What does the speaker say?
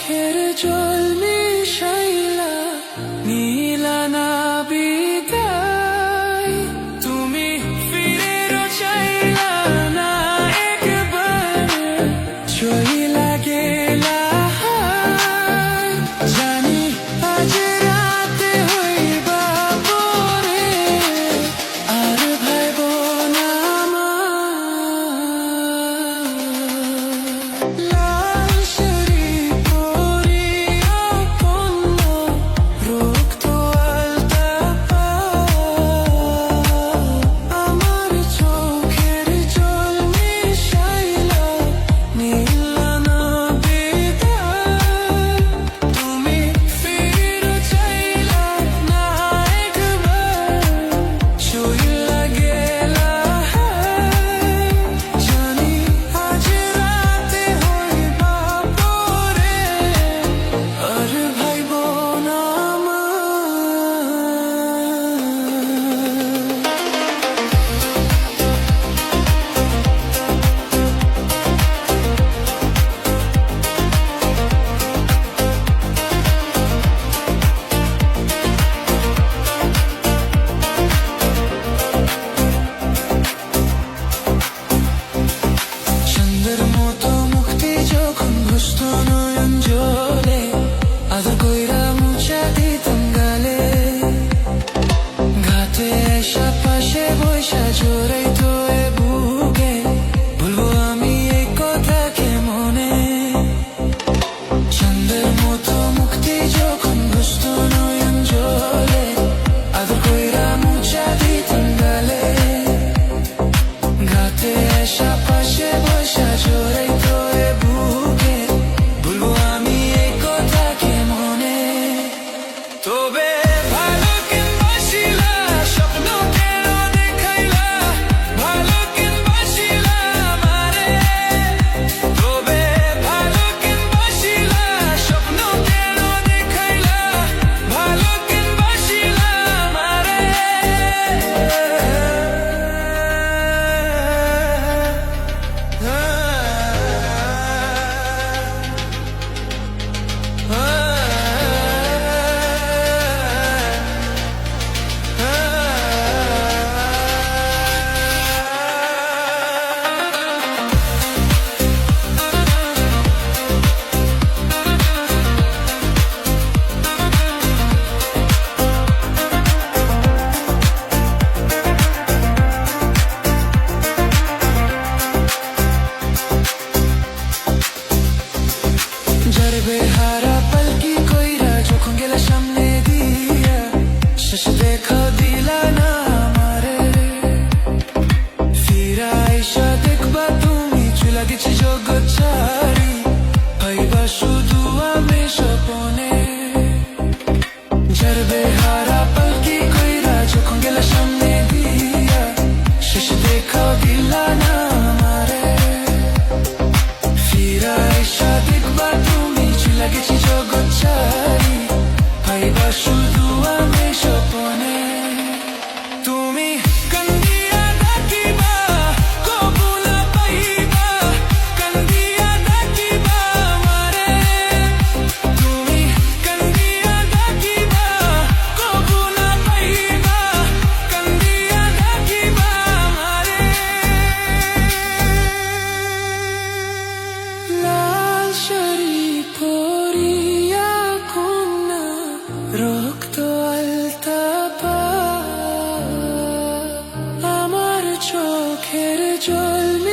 চোখের জল মিশাইলা নীলা না বিদায়। তুমি ফিরে চাইলা না তবে দেখা দিলা না আমারে। ফিরা আইসা দেখবা তুমি, চুলা গেছি জগৎ ছাড়ি ভাইবা শুধু আমি স্বপনে। যার বেহারা পালকি কইরা, যখন গেলা সামনে দিয়া, শেষ দেখা দিলা না আমারে। ফিরা আইসা দেখবা তুমি, চুলা গেছি জগৎ ছাড়ি ভাইবা শুধু আমি স্বপনে। Her çölme